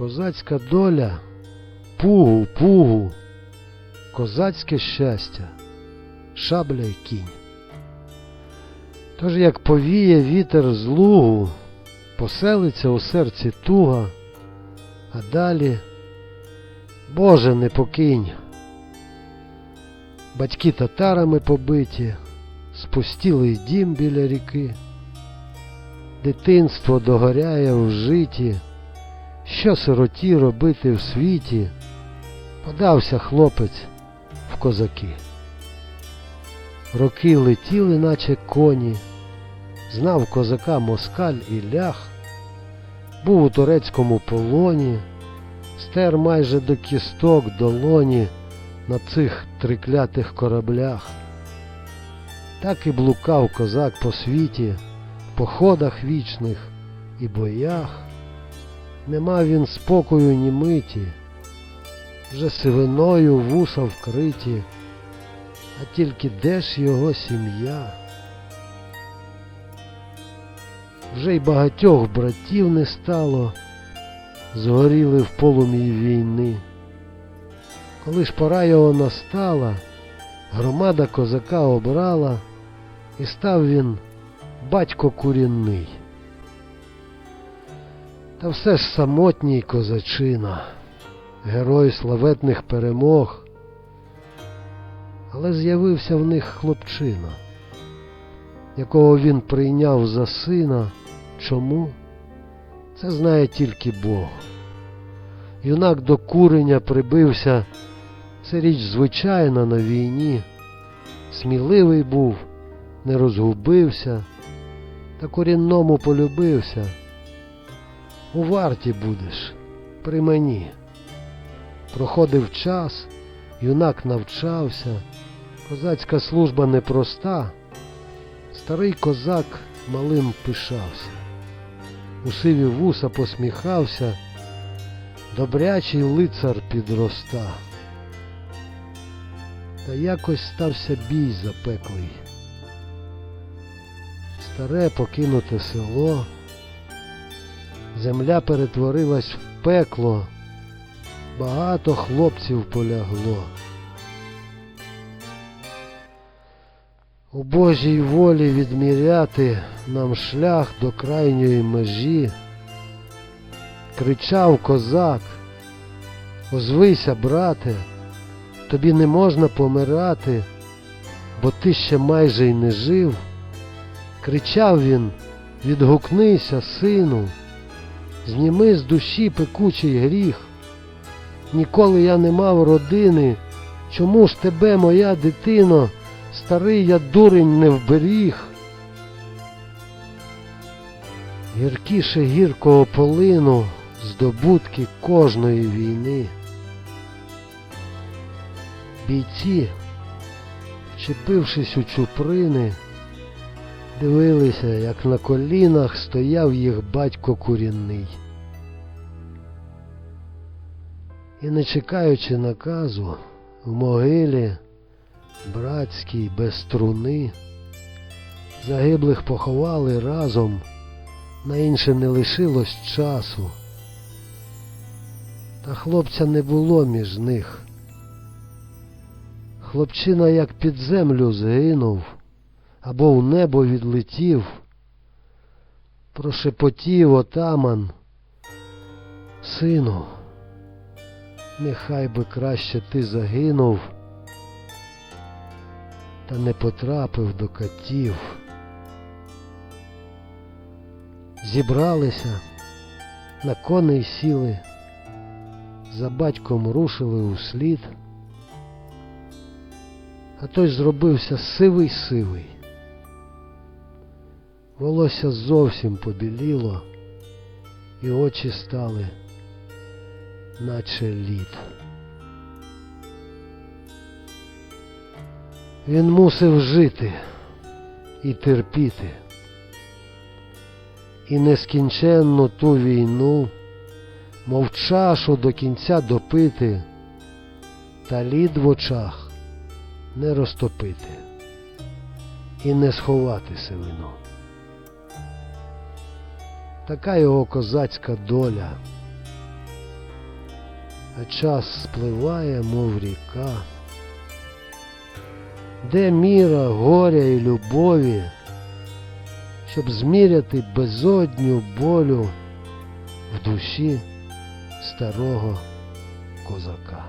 Козацька доля, пугу, пугу, козацьке щастя, шабля й кінь. Тож як повіє вітер з лугу, поселиться у серці туга, а далі, Боже, не покинь. Батьки татарами побиті, спустілий дім біля ріки, дитинство догоряє в житі, що сироті робити в світі, подався хлопець в козаки. Роки летіли, наче коні, знав козака москаль і лях, був у турецькому полоні, стер майже до кісток долоні на цих триклятих кораблях. Так і блукав козак по світі, в походах вічних і боях. Не мав він спокою ні миті, вже сивиною вуса вкриті, а тільки де ж його сім'я? Вже й багатьох братів не стало, згоріли в полум'ї війни. Коли ж пора його настала, громада козака обрала, і став він батько курінний. Та все ж самотній козачина, герой славетних перемог. Але з'явився в них хлопчина, якого він прийняв за сина. Чому? Це знає тільки Бог. Юнак до куреня прибився, це річ звичайна на війні. Сміливий був, не розгубився, та корінному полюбився. У варті будеш, при мені. Проходив час, юнак навчався, козацька служба непроста. Старий козак малим пишався, у сиві вуса посміхався, добрячий лицар підроста. Та якось стався бій запеклий. Старе покинуте село, земля перетворилась в пекло, багато хлопців полягло. У Божій волі відміряти нам шлях до крайньої межі. Кричав козак, озвися, брате, тобі не можна помирати, бо ти ще майже й не жив. Кричав він, відгукнися, сину, зніми з душі пекучий гріх. Ніколи я не мав родини, чому ж тебе, моя дитино, старий я дурень не вберіг? Гіркіше гіркого полину здобутки кожної війни. Бійці, вчепившись у чуприни, дивилися, як на колінах стояв їх батько курінний. І не чекаючи наказу, в могилі братській без струни, загиблих поховали разом, на інше не лишилось часу. Та хлопця не було між них. Хлопчина як під землю згинув, або в небо відлетів, прошепотів отаман. Сину, нехай би краще ти загинув, та не потрапив до катів. Зібралися, на коней сіли, за батьком рушили услід, а той зробився сивий-сивий. Волосся зовсім побіліло, і очі стали, наче лід. Він мусив жити і терпіти, і нескінченну ту війну, мов чашу до кінця допити, та лід в очах не розтопити і не сховати сивину. Така його козацька доля. а час спливає, мов ріка. Де міра, горя і любові, щоб зміряти безодню болю в душі старого козака.